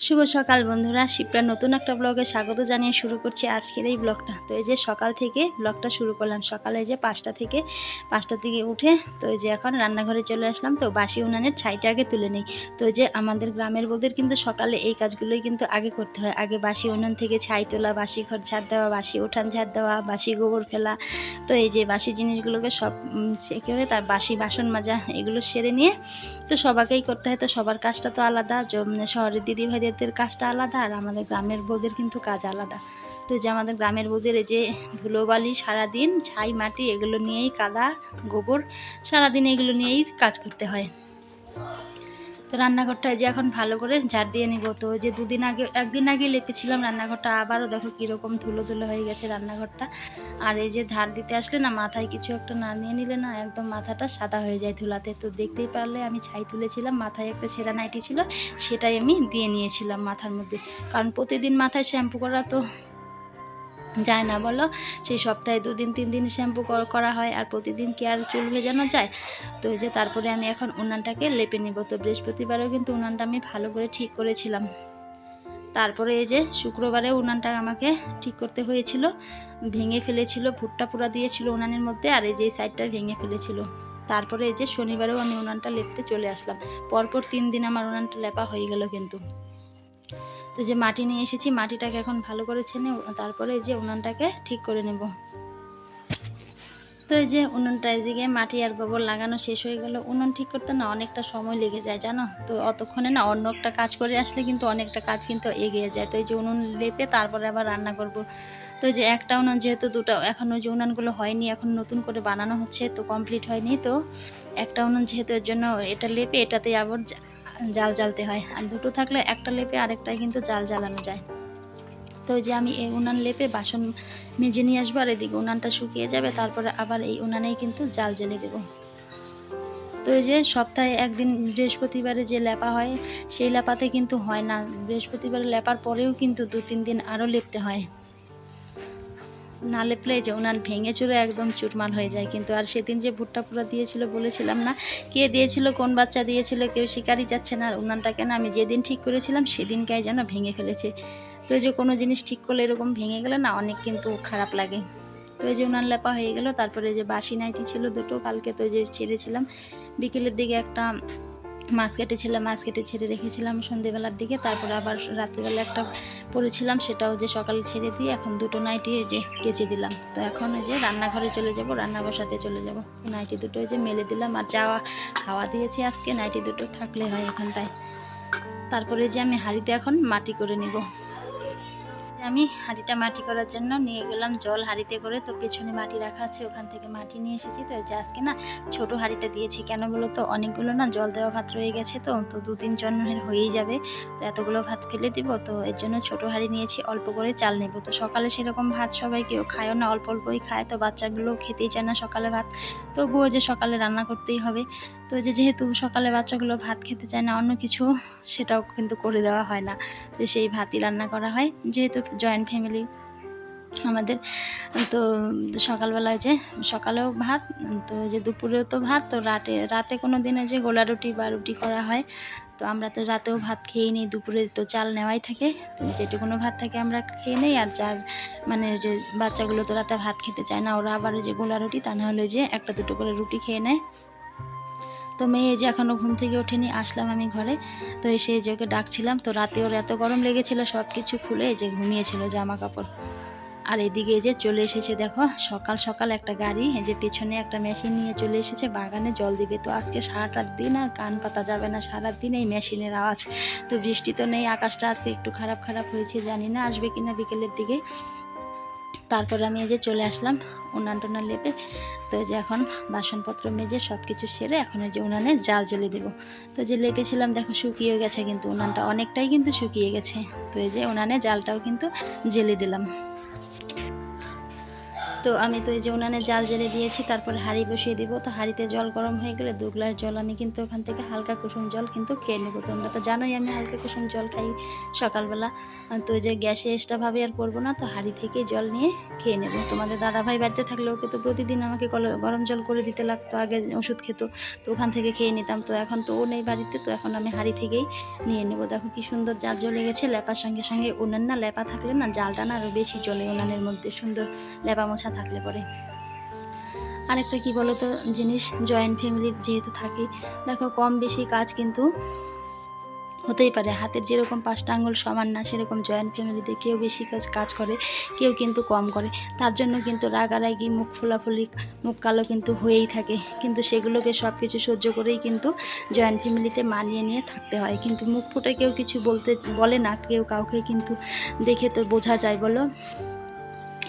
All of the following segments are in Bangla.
শুভ সকাল বন্ধুরা শিবরা নতুন একটা ব্লগে স্বাগত জানিয়ে শুরু করছি আজকের এই ব্লগটা তো এই যে সকাল থেকে ব্লগটা শুরু করলাম, সকালে যে পাঁচটা থেকে পাঁচটা থেকে উঠে তো এই যে এখন রান্নাঘরে চলে আসলাম, তো বাসি উনানের ছাইটা আগে তুলে নেই। তো এই যে আমাদের গ্রামের বউদের কিন্তু সকালে এই কাজগুলোই কিন্তু আগে করতে হয়। আগে বাসি উনান থেকে ছাই তোলা, বাসি ঘর ঝাড় দেওয়া, বাসি উঠান ঝাড় দেওয়া, বাসি গোবর ফেলা, তো এই যে বাসি জিনিসগুলোকে সব করে তার বাসি বাসন মাজা এগুলো সেরে নিয়ে তো সবাকেই করতে হয়। তো সবার কাজটা তো আলাদা শহরের দিদি ভাইদের কাজটা আলাদা আর আমাদের গ্রামের বউদের কিন্তু কাজ আলাদা। তো যে আমাদের গ্রামের বউদের এই যে ধুলোবালি সারাদিন, ছাই, মাটি, এগুলো নিয়েই কাদা, গোবর, সারাদিন এগুলো নিয়েই কাজ করতে হয়। তো রান্নাঘরটা যে এখন ভালো করে ঝাড় দিয়ে নিব। তো যে দুদিন আগে, একদিন আগে লেপেছিলাম রান্নাঘরটা, আবারও দেখো কীরকম ধুলো ধুলো হয়ে গেছে রান্নাঘরটা। আর এই যে ঝাড় দিতে আসলে না মাথায় কিছু একটা না নিয়ে নিলে না একদম মাথাটা সাদা হয়ে যায় ধুলাতে। তো দেখতেই পারলে আমি ছাই তুলেছিলাম, মাথায় একটা ছেঁড়া নাইটি ছিল, সেটাই আমি দিয়ে নিয়েছিলাম মাথার মধ্যে। কারণ প্রতিদিন মাথায় শ্যাম্পু করা তো যায় না, বলো? সেই সপ্তাহে দুদিন তিন দিন শ্যাম্পু করা হয় আর প্রতিদিন কি আর চুল ভেজানো যায়? তো এই যে তারপরে আমি এখন উনানটাকে লেপে নিব। তো বৃহস্পতিবারেও কিন্তু উনানটা আমি ভালো করে ঠিক করেছিলাম। তারপরে এই যে শুক্রবারে উনানটা আমাকে ঠিক করতে হয়েছিল। ভেঙে ফেলেছিল, ভুট্টা পুরা দিয়েছিল উনানের মধ্যে আর এই যে সাইডটা ভেঙে ফেলেছিল। তারপরে এই যে শনিবারেও আমি উনানটা লেপতে চলে আসলাম। পরপর তিন দিন আমার উনানটা লেপা হয়ে গেল কিন্তু। তো যে মাটি নিয়ে এসেছি, মাটিটাকে এখন ভালো করে ছেনে তারপরে যে উনানটাকে ঠিক করে নেব। তো এই যে উনুনটা এদিকে মাটি আর গোবর লাগানো শেষ হয়ে গেল। উনুন ঠিক করতে না অনেকটা সময় লেগে যায়, জানো? তো অতক্ষণে না অন্য একটা কাজ করে আসলে কিন্তু অনেকটা কাজ কিন্তু এগিয়ে যায়। তো এই যে উনুন লেপে তারপরে আবার রান্না করব। তো যে একটা উনুন যেহেতু দুটো এখনও যে উনুনগুলো হয়নি, এখন নতুন করে বানানো হচ্ছে, তো কমপ্লিট হয়নি, তো একটা উনুন যেহেতু এর জন্য এটা লেপে এটাতে আবার জাল জ্বালতে হয়। আর দুটো থাকলে একটা লেপে আরেকটায় কিন্তু জাল জ্বালানো যায়। তো যে আমি এই উনান লেপে বাসন মেজে নিয়ে আসব, আর এদিকে উনানটা শুকিয়ে যাবে, তারপরে আবার এই উনানেই কিন্তু জাল জ্বেলে দেবো। তো এই যে সপ্তাহে একদিন বৃহস্পতিবারে যে লেপা হয়, সেই লেপাতে কিন্তু হয় না। বৃহস্পতিবারে লেপার পরেও কিন্তু দু তিন দিন আরও লেপতে হয়। না লেপলে যে উনান ভেঙে চুরে একদম চুরমার হয়ে যায়। কিন্তু আর সেদিন যে ভুট্টা পুরা দিয়েছিল বলেছিলাম না, কে দিয়েছিল, কোন বাচ্চা দিয়েছিল, কেউ শিকারই যাচ্ছে না, আর উনানটাকে না আমি যেদিন ঠিক করেছিলাম সেদিনকাই যেন ভেঙে ফেলেছে। তো যে কোনো জিনিস ঠিক করলে এরকম ভেঙে গেলে না অনেক কিন্তু খারাপ লাগে। তো এই যে উনান লেপা হয়ে গেল, তারপরে যে বাসি নাইটি ছিল দুটো, কালকে তো যে ছেড়েছিলাম। বিকেলের দিকে একটা মাছ কেটেছিলাম, মাছ কেটে ছেড়ে রেখেছিলাম সন্ধেবেলার দিকে। তারপরে আবার রাত্রিবেলা একটা পরেছিলাম সেটাও যে সকালে ছেড়ে দিয়ে এখন দুটো নাইটি যে কেচে দিলাম। তো এখন যে রান্নাঘরে চলে যাব, রান্না বসাতে চলে যাব। নাইটি দুটো যে মেলে দিলাম আর যাওয়া হাওয়া দিয়েছি আজকে। নাইটি দুটো থাকলে হয় এখানটায় তারপরে যে আমি হাঁড়িতে এখন মাটি করে নিব। আমি হাঁড়িটা মাটি করার জন্য নিয়ে গেলাম জল হাঁড়িতে করে। তো পেছনে মাটি রাখা আছে, ওখান থেকে মাটি নিয়ে এসেছি। তো যে আজকে না ছোট হাঁড়িটা দিয়েছি। কেন বলো তো? অনেকগুলো না জল দেওয়া ভাত রয়ে গেছে তো তো দু তিন জনের হয়েই যাবে। তো এতগুলো ভাত ফেলে দিব। তো এর জন্য ছোট হাঁড়ি নিয়েছি, অল্প করে চাল নেব। তো সকালে সেরকম ভাত সবাই কেউ খায়ও না, অল্প অল্পই খায়। তো বাচ্চাগুলো খেতেই চায় না সকালে ভাত। তবুও যে সকালে রান্না করতেই হবে। তো যে যেহেতু সকালে বাচ্চাগুলো ভাত খেতে চায় না, অন্য কিছু সেটাও কিন্তু করে দেওয়া হয় না। তো সেই ভাতই রান্না করা হয়। যেহেতু জয়েন্ট ফ্যামিলি আমাদের। তো সকালবেলায় যে, সকালেও ভাত, তো যে দুপুরেও তো ভাত, তো রাতে রাতে কোনো দিনে যে গোলা রুটি বা রুটি করা হয়, তো আমরা তো রাতেও ভাত খেয়ে নিই, দুপুরে তো চাল নেওয়াই থাকে। তো যেটুকুনো ভাত থাকে আমরা খেয়ে নিই, আর যার মানে যে বাচ্চাগুলো তো রাতে ভাত খেতে চায় না, ওরা আবার যে গোলা রুটি, তা নাহলে যে একটা দুটো করে রুটি খেয়ে নেয়। তো মেয়ে যে এখনও ঘুম থেকে ওঠেনি, আসলাম আমি ঘরে। তো এসে যে ওকে ডাকছিলাম, তো রাতে ওর এত গরম লেগেছিল সব কিছু খুলে যে ঘুমিয়েছিল জামা কাপড় আর এদিকে যে চলে এসেছে, দেখো, সকাল সকাল একটা গাড়ি যে পেছনে একটা মেশিন নিয়ে চলে এসেছে, বাগানে জল দিবে। তো আজকে সারাটা দিন আর কান পাতা যাবে না সারা দিন এই মেশিনের আওয়াজ। তো বৃষ্টি তো নেই, আকাশটা আজকে একটু খারাপ খারাপ হয়েছে, জানি না আসবে কিনা বিকেলের দিকে। তারপরে আমি এই যে চলে আসলাম উনান টুনান লেপে। তো যে এখন বাসনপত্র মেজে সব কিছু সেরে এখন এই যে উনানে জাল জ্বেলে দেব। তো যে লেপেছিলাম, দেখো শুকিয়ে গেছে কিন্তু উনানটা অনেকটাই কিন্তু শুকিয়ে গেছে। তো এই যে উনানে জালটাও কিন্তু জেলে দিলাম। তো আমি তো এই যে উনানে জাল জেলে দিয়েছি, তারপরে হাঁড়ি বসিয়ে দিব। তো হাঁড়িতে জল গরম হয়ে গেলে দু গ্লাস জল আমি কিন্তু ওখান থেকে হালকা কুসুম জল কিন্তু খেয়ে নেব। তোমরা তো জানোই আমি হালকা কুসুম জল খাই সকালবেলা। তো যে গ্যাসে এক্সট্রাভাবে আর করব না, তো হাঁড়ি থেকে জল নিয়ে খেয়ে নেব। তোমাদের দাদাভাই বাড়িতে থাকলে ওকে তো প্রতিদিন আমাকে গরম জল করে দিতে লাগতো, আগে ওষুধ খেত, তো ওখান থেকে খেয়ে নিতাম। তো এখন তো ও নেই বাড়িতে, তো এখন আমি হাঁড়ি থেকেই নিয়ে নেব। দেখো কি সুন্দর জাল জ্বলে গেছে, লেপার সঙ্গে সঙ্গে উনান না লেপা থাকলে না জালটা না আরও বেশি জ্বলে উনানের মধ্যে। সুন্দর লেপা মোছা থাকলে পরে। আরেকটা কি বলো তো জিনিস জয়েন্ট ফ্যামিলির যেহেতু থাকি, দেখো কম বেশি কাজ কিন্তু হতেই পারে। হাতের যেরকম পাঁচটা আঙুল সমান না, সেরকম জয়েন্ট ফ্যামিলিতে কেউ বেশি কাজ কাজ করে, কেউ কিন্তু কম করে। তার জন্য কিন্তু রাগারাগি, মুখ ফোলাফুলি, মুখ কালো কিন্তু হয়েই থাকে। কিন্তু সেগুলোকে সব কিছু সহ্য করেই কিন্তু জয়েন্ট ফ্যামিলিতে মানিয়ে নিয়ে থাকতে হয়। কিন্তু মুখ ফুটে কেউ কিছু বলতে, বলে না, কেউ কাউকে কিন্তু দেখে তো বোঝা যায়, বলো?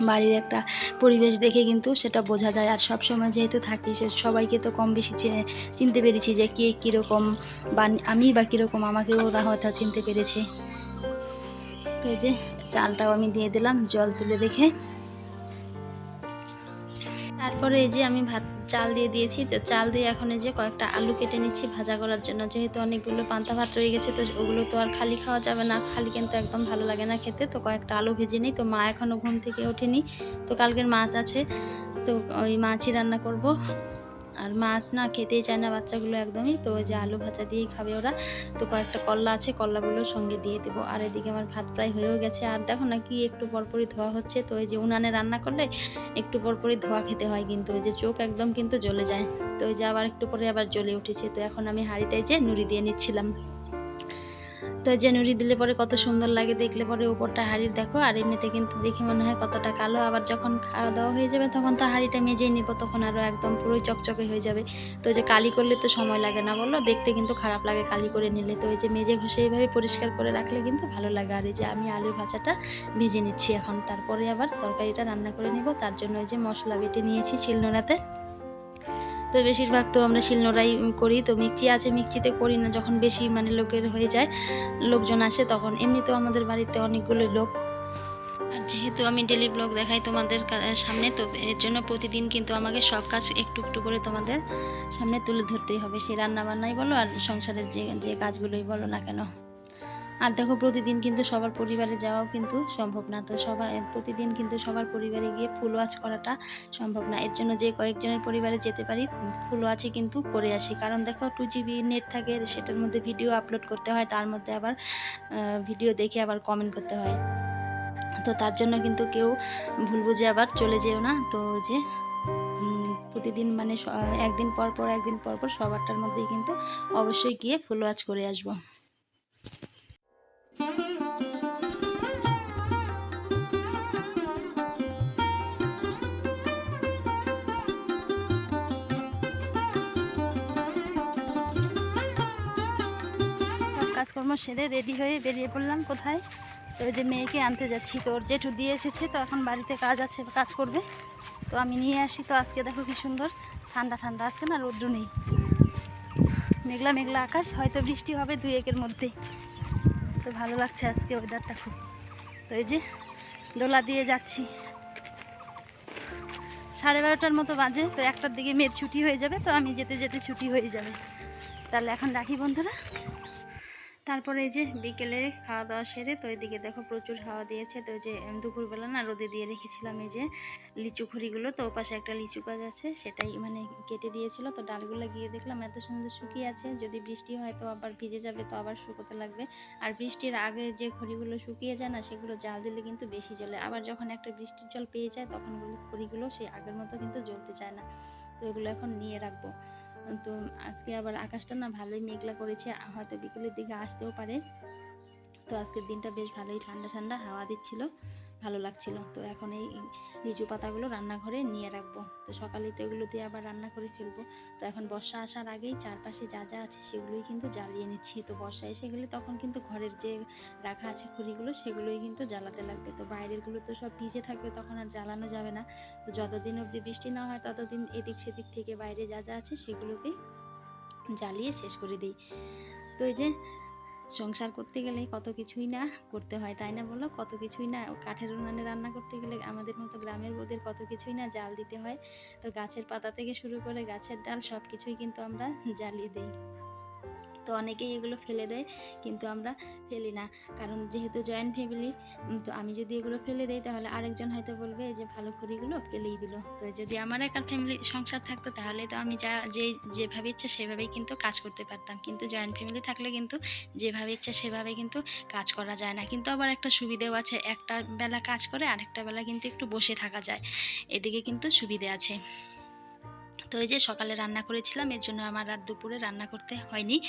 বাড়ির একটা পরিবেশ দেখে কিন্তু সেটা বোঝা যায়। আর সব সময় যেহেতু থাকি, সে সবাইকে তো কম বেশি চিনে, চিনতে পেরেছি যে কে কীরকম বা আমি বা কীরকম আমাকেও ওরা হয়তো চিনতে পেরেছে। তো এই যে চালটাও আমি দিয়ে দিলাম, জল তুলে রেখে তারপরে এই যে আমি ভাত, চাল দিয়ে দিয়েছি, তো চাল দিয়ে এখন এই যে কয়েকটা আলু কেটে নিচ্ছি ভাজা করার জন্য। যেহেতু অনেকগুলো পান্তা ভাত রয়ে গেছে, তো ওগুলো তো আর খালি খাওয়া যাবে না। খালি কিন্তু একদম ভালো লাগে না খেতে। তো কয়েকটা আলু ভেজে নিই। তো মা এখনও ঘুম থেকে ওঠেনি। তো কালকের মাছ আছে। তো ওই মাছই রান্না করব। আর মাছ না খেতেই চায় না বাচ্চাগুলো একদমই। তো যে আলু ভাজা দিয়েই খাবে ওরা। তো কয়েকটা কল্লা আছে কল্লাগুলো সঙ্গে দিয়ে দেবো। আর এদিকে আমার ভাত প্রায় হয়েও গেছে। আর দেখো না কি একটু পরপরই ধোয়া হচ্ছে। তো ওই যে উনানে রান্না করলে একটু পরপরই ধোয়া খেতে হয় কিন্তু। ওই যে চোখ একদম কিন্তু জ্বলে যায়। তো ওই যে আবার একটু পরে আবার জ্বলে উঠেছে। তো এখন আমি হাঁড়িটাই যে নুড়ি দিয়ে নিচ্ছিলাম। তো যে দিলে পরে কত সুন্দর লাগে, দেখলে পরে উপরটা হাঁড়ির দেখো, আর এমনিতে কিন্তু দেখে মনে হয় কতটা কালো। আবার যখন খাওয়া দাওয়া হয়ে যাবে তখন তো হাঁড়িটা মেজেই নিব, তখন আরও একদম পুরোই চকচকে হয়ে যাবে। তো যে কালি করলে তো সময় লাগে না বলো, দেখতে কিন্তু খারাপ লাগে কালি করে নিলে। তো এই যে মেজে ঘষে এইভাবে পরিষ্কার করে রাখলে কিন্তু ভালো লাগে। আর এই যে আমি আলু ভাজাটা ভেজে নিচ্ছি এখন। তারপরে আবার তরকারিটা রান্না করে নিব। তার জন্য ওই যে মশলা বেটে নিয়েছি শিলনোড়াতে। তো বেশিরভাগ তো আমরা শিলনোড়াই করি, তো মিক্সি আছে, মিক্সিতে করি না। যখন বেশি মানে লোকের হয়ে যায়, লোকজন আসে তখন। এমনিতেও আমাদের বাড়িতে অনেকগুলো লোক। আর যেহেতু আমি ডেলি ব্লগ দেখাই তোমাদের সামনে, তো এর জন্য প্রতিদিন কিন্তু আমাকে সব কাজ একটু একটু করে তোমাদের সামনে তুলে ধরতেই হবে। সে রান্না বান্নাই বলো আর সংসারের যে যে কাজগুলোই বলো না কেন। আর দেখো প্রতিদিন কিন্তু সবার পরিবারে যাওয়াও কিন্তু সম্ভব না। তো সবাই প্রতিদিন কিন্তু সবার পরিবারে গিয়ে ফুল ওয়াচ করাটা সম্ভব না। এর জন্য যে কয়েকজনের পরিবারে যেতে পারি ফুল ওয়াচে কিন্তু করে আসি। কারণ দেখো টু জিবি নেট থাকে, সেটার মধ্যে ভিডিও আপলোড করতে হয়, তার মধ্যে আবার ভিডিও দেখে আবার কমেন্ট করতে হয়। তো তার জন্য কিন্তু কেউ ভুল বুঝে আবার চলে যেও না। তো যে প্রতিদিন মানে একদিন পর পর, একদিন পর পর সবারটার মধ্যেই কিন্তু অবশ্যই গিয়ে ফুল ওয়াচ করে আসব। সব কাজকর্ম সেরে রেডি হয়ে বেরিয়ে পড়লাম কোথায়? তো যে মেয়েকে আনতে যাচ্ছি, তো ওর জেঠু দিয়ে এসেছে, তো এখন বাড়িতে কাজ আছে, কাজ করবে। তো আমি নিয়ে আসি, তো আজকে দেখো কি সুন্দর। ঠান্ডা ঠান্ডা, আজকে না রৌদ্র নেই। মেঘলা মেঘলা আকাশ, হয়তো বৃষ্টি হবে দুই একের মধ্যে তো ভালো লাগছে আজকে ওয়েদারটা খুব। তো এই যে দোলা দিয়ে যাচ্ছি। সাড়ে বারোটার মতো বাজে, তো একটার দিকে মেয়ের ছুটি হয়ে যাবে, তো আমি যেতে যেতে ছুটি হয়ে যাবে। তাহলে এখন রাখি বন্ধুরা। তারপরে এই যে বিকেলে খাওয়া দাওয়া সেরে তো এদিকে দেখো প্রচুর হাওয়া দিয়েছে। তো যে দুপুরবেলা না রোদে দিয়ে রেখেছিলাম এই যে লিচু খড়িগুলো। তো ওপাশে একটা লিচু গাছ আছে, সেটাই মানে কেটে দিয়েছিল। তো ডালগুলো গিয়ে দেখলাম এত সুন্দর শুকিয়ে আছে। যদি বৃষ্টি হয় তো আবার ভিজে যাবে, তো আবার শুকোতে লাগবে। আর বৃষ্টির আগে যে খড়িগুলো শুকিয়ে যায় না, সেগুলো জাল দিলে কিন্তু বেশি জ্বলে। আবার যখন একটা বৃষ্টির জল পেয়ে যায়, তখন খড়িগুলো সেই আগের মতো কিন্তু জ্বলতে চায় না। তো এগুলো এখন নিয়ে রাখব। তো আজকে আবার আকাশটা না ভালোই মেঘলা করেছে হয়তো বিকেলের দিকে আসতেও পারে। তো আজকের দিনটা বেশ ভালোই ঠান্ডা ঠান্ডা হাওয়া দিচ্ছিল। ভালো লাগছিল। তো এখন এই লিচু পাতাগুলো রান্নাঘরে নিয়ে রাখব। তো সকালে তো এগুলো দিয়ে আবার রান্না করে ফেলব। তো এখন বর্ষা আসার আগেই চারপাশে যা যা আছে সেগুলোই কিন্তু জ্বালিয়ে নিচ্ছি। তো বর্ষা এসে গেলে তখন কিন্তু ঘরের যে রাখা আছে খড়িগুলো সেগুলোই কিন্তু জ্বালাতে লাগবে। তো বাইরেরগুলো তো সব ভিজে থাকবে, তখন আর জ্বালানো যাবে না। তো যতদিন অবধি বৃষ্টি না হয় ততদিন এদিক সেদিক থেকে বাইরে যা যা আছে সেগুলোকেই জ্বালিয়ে শেষ করে দিই। তো এই যে সংসার করতে গেলে কত কিছুই না করতে হয়, তাই না বলো? কত কিছুই না কাঠের উনানে রান্না করতে গেলে আমাদের মতো গ্রামের বোধের কত কিছুই না জাল দিতে হয়। তো গাছের পাতা থেকে শুরু করে গাছের ডাল সব কিছুই কিন্তু আমরা জ্বালিয়ে দিই। তো অনেকেই এগুলো ফেলে দেয়, কিন্তু আমরা ফেলি না। কারণ যেহেতু জয়েন্ট ফ্যামিলি তো আমি যদি এগুলো ফেলে দিই, তাহলে আরেকজন হয়তো বলবে যে, ভালো খড়িগুলো ফেলেই দিল। তো যদি আমার একার ফ্যামিলি সংসার থাকতো, তাহলে তো আমি যা, যে, যেভাবে ইচ্ছা সেভাবেই কিন্তু কাজ করতে পারতাম। কিন্তু জয়েন্ট ফ্যামিলি থাকলে কিন্তু যেভাবে ইচ্ছা সেভাবে কিন্তু কাজ করা যায় না। কিন্তু আবার একটা সুবিধেও আছে, একটা বেলা কাজ করে, আরেকটা বেলা কিন্তু একটু বসে থাকা যায়। এদিকে কিন্তু সুবিধে আছে। তো এই যে সকালে রান্না করেছিলাম, এর জন্য আমার রাত দুপুরে রান্না করতে হয়নি।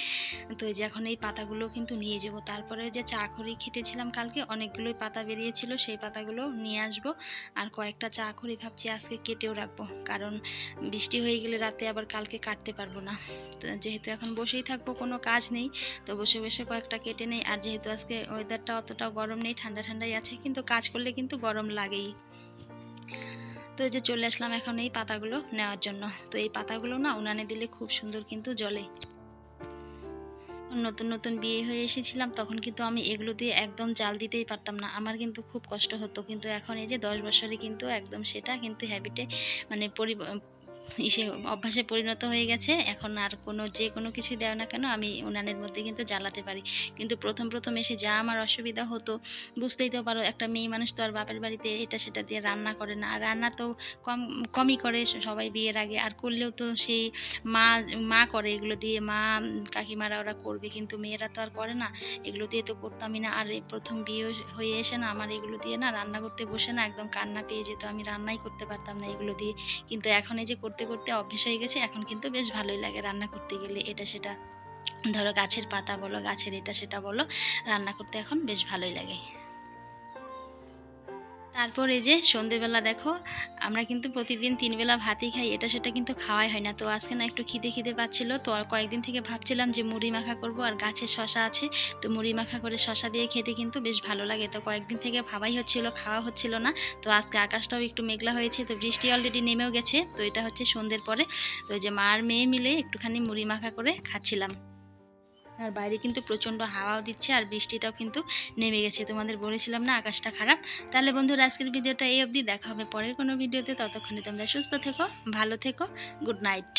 তো এই যে এখন এই পাতাগুলো কিন্তু নিয়ে যাব। তারপরে যে চা খড়ি খেটেছিলাম কালকে, অনেকগুলোই পাতা বেরিয়েছিল, সেই পাতাগুলো নিয়ে আসব। আর কয়েকটা চা খড়ি ভাবছি আজকে কেটেও রাখব। কারণ বৃষ্টি হয়ে গেলে রাতে আবার কালকে কাটতে পারব না। তো যেহেতু এখন বসেই থাকব, কোনো কাজ নেই। তো বসে বসে কয়েকটা কেটে নেই। আর যেহেতু আজকে ওয়েদারটা অতটাও গরম নেই, ঠান্ডা ঠান্ডাই আছে, কিন্তু কাজ করলে কিন্তু গরম লাগেই। তো এই যে চলে আসলাম এখন এই পাতাগুলো নেওয়ার জন্য। তো এই পাতাগুলো না উনানে দিলে খুব সুন্দর কিন্তু জলে। নতুন নতুন বিয়ে হয়ে এসেছিলাম, তখন কিন্তু আমি এগুলো দিয়ে একদম জাল দিতেই পারতাম না। আমার কিন্তু খুব কষ্ট হতো, কিন্তু এখন এই যে দশ বছরে কিন্তু একদম সেটা কিন্তু হ্যাবিটে মানে পরি ইসে অভ্যাসে পরিণত হয়ে গেছে। এখন আর কোনো যে কোনো কিছু দেয় না কেন আমি উনানের মধ্যে কিন্তু জ্বালাতে পারি। কিন্তু প্রথম প্রথম এসে যা আমার অসুবিধা হতো, বুঝতেই তো পারো একটা মেয়ে মানুষ তো আর বাপের বাড়িতে এটা সেটা দিয়ে রান্না করে না। আর রান্না তো কম, কমই করে সবাই বিয়ের আগে। আর করলেও তো সেই মা মা করে এগুলো দিয়ে, মা, কাকিমারা ওরা করবে। কিন্তু মেয়েরা তো আর করে না। এগুলো দিয়ে তো করতামই না। আর প্রথম বিয়ে হয়ে এসে না আমার এগুলো দিয়ে না রান্না করতে বসে না একদম কান্না পেয়ে যেত। আমি রান্নাই করতে পারতাম না এগুলো দিয়ে। কিন্তু এখন এই যে করতে করতে অভ্যেস হয়ে গেছে। এখন কিন্তু বেশ ভালোই লাগে রান্না করতে গেলে, এটা সেটা। ধরো গাছের পাতা বলো, গাছের এটা সেটা বলো, রান্না করতে এখন বেশ ভালোই লাগে। তারপর এই যে সন্ধেবেলা দেখো, আমরা কিন্তু প্রতিদিন তিনবেলা ভাতই খাই, এটা সেটা কিন্তু খাওয়াই হয় না। তো আজকে না একটু খিদে খিদে পাচ্ছিল, তো আর কয়েকদিন থেকে ভাবছিলাম যে মুড়ি মাখা করব আর গাছের শশা আছে, তো মুড়ি মাখা করে শশা দিয়ে খেতে কিন্তু বেশ ভালো লাগে। তো কয়েকদিন থেকে ভাবাই হচ্ছিল, খাওয়া হচ্ছিল না, তো আজকে আকাশটাও একটু মেঘলা হয়েছে, তো বৃষ্টি অলরেডি নেমেও গেছে, তো এটা হচ্ছে সন্ধ্যের পরে, তো যে মা আর মেয়ে মিলে একটুখানি মুড়ি মাখা করে খাচ্ছিলাম। আর বাইরে কিন্তু প্রচণ্ড হাওয়াও দিচ্ছে আর বৃষ্টিটাও কিন্তু নেমে গেছে। তোমাদের বলেছিলাম না আকাশটা খারাপ? তাহলে বন্ধুরা, আজকের ভিডিওটা এই অবধি। দেখা হবে পরের কোনো ভিডিওতে। ততক্ষণে তোমরা সুস্থ থেকো, ভালো থেকো, গুড নাইট।